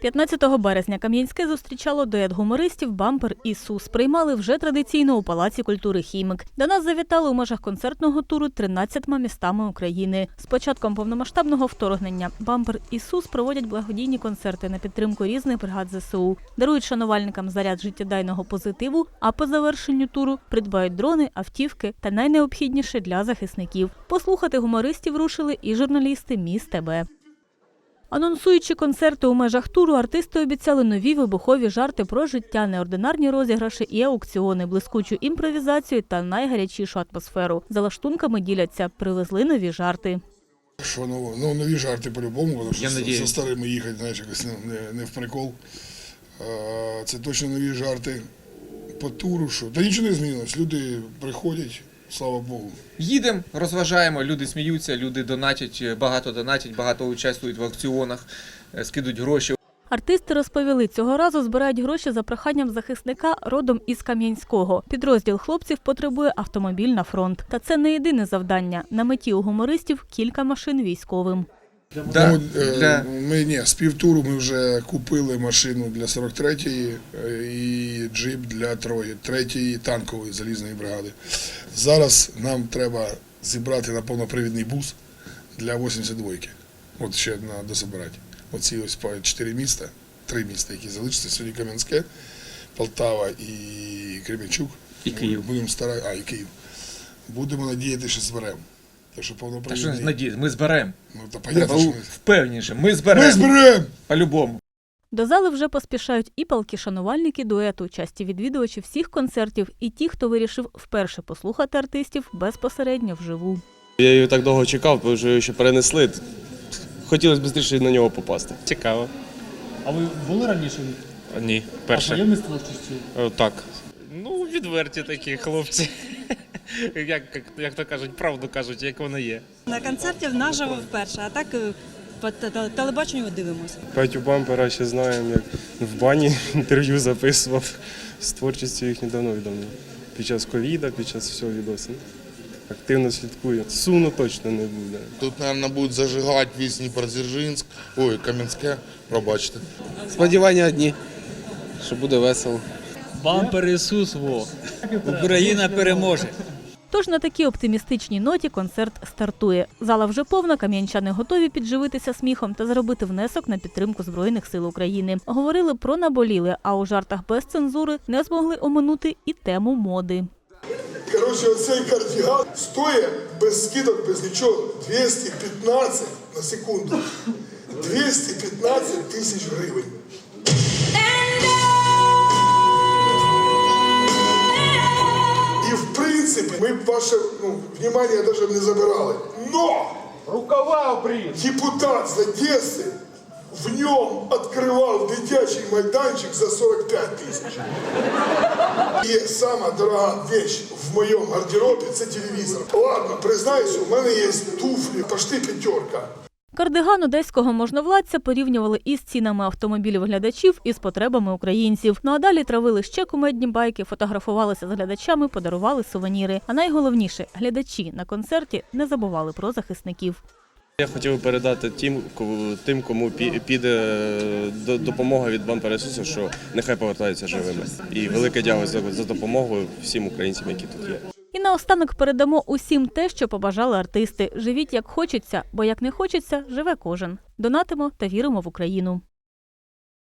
15 березня Кам'янське зустрічало дует гумористів Бампер і Сус. Приймали вже традиційно у Палаці культури Хімик. До нас завітали у межах концертного туру 13 містами України. З початком повномасштабного вторгнення Бампер і Сус проводять благодійні концерти на підтримку різних бригад ЗСУ, дарують шанувальникам заряд життєдайного позитиву, а по завершенню туру придбають дрони, автівки та найнеобхідніше для захисників. Послухати гумористів рушили і журналісти Міс ТБ. Анонсуючи концерти у межах туру, артисти обіцяли нові вибухові жарти про життя, неординарні розіграші і аукціони, блискучу імпровізацію та найгарячішу атмосферу. За лаштунками діляться, привезли нові жарти. Що нового? Ну, нові жарти по-любому, тому що за старими їхати, знаєш, якось не, не, не в прикол. Це точно нові жарти по туру, що. Та нічого не змінилось. Люди приходять, слава Богу. Їдемо, розважаємо, люди сміються, люди донатять, е, багато донатять, багато участвують в аукціонах, е, скидуть гроші. Артисти розповіли, цього разу збирають гроші за проханням захисника родом із Кам'янського. Підрозділ хлопців потребує автомобіль на фронт. Та це не єдине завдання. На меті у гумористів кілька машин військовим. Да, ну, е, для... Ми ні, з півтуру ми вже купили машину для 43-ї е, і джип для трої, третьої танкової залізної бригади. Зараз нам треба зібрати на повнопривідний бус для 82-ки. От ще треба дозабирати. Оці ось по чотири міста, три міста, які залишаться. Сьогодні Кам'янське, Полтава і Кременчук. І Київ. Будемо старати, а, і Київ. Будемо надіяти, що зберемо. Так що Та що повнопривідний. надіяти, ми зберемо. Ну, та понятно, що ми... Впевніше, ми Ми зберемо. зберемо! По-любому. До зали вже поспішають і палки-шанувальники дуету, часті відвідувачі всіх концертів, і ті, хто вирішив вперше послухати артистів безпосередньо вживу. Я її так довго чекав, що її ще перенесли. Хотілося б швидше на нього попасти. Цікаво. А ви були раніше? Ні, А перше. знайомі з творчістю? Е, Так. Ну, відверті такі хлопці. Як, як, як то кажуть, правду кажуть, як воно є. На концерті наживо вперше, а так е, по те- телебаченню дивимося. Петю Бампера ще знаємо, як в бані інтерв'ю записував. З творчістю їх недавно відомо. Під час ковіда, під час всього відносин. Активно слідкую. Сумно точно не буде. Тут, наверное, будуть зажигати весь Дніпродзержинськ, ой, Кам'янське, пробачте. Сподівання одні, що буде весело. Бампер Ісус, во. Україна переможе. Тож на такій оптимістичній ноті концерт стартує. Зала вже повна, кам'янчани готові підживитися сміхом та зробити внесок на підтримку Збройних сил України. Говорили про наболіле, а у жартах без цензури не змогли оминути і тему моди. Коротше, оцей кардіган стоїть без скидок, без нічого 215 на секунду. 215 тисяч гривень. ну, внимання навіть не забирали. Но Рукава депутат з Одеси в ньому відкривав дитячий майданчик за 45 тисяч. І сама дорога вещь в моєму гардеробі це телевізор. Ладно, признаюся, у мене є туфлі, пошти п'ятерка. Кардиган одеського можновладця порівнювали із цінами автомобілів глядачів і з потребами українців. Ну а далі травили ще кумедні байки, фотографувалися з глядачами, подарували сувеніри. А найголовніше, глядачі на концерті не забували про захисників. Я хотів передати тим, тим, кому пі- піде до- допомога від Бампера Ісуса, що нехай повертаються живими. І велике дякую за допомогу всім українцям, які тут є. І наостанок передамо усім те, що побажали артисти. Живіть як хочеться, бо як не хочеться, живе кожен. Донатимо та віримо в Україну.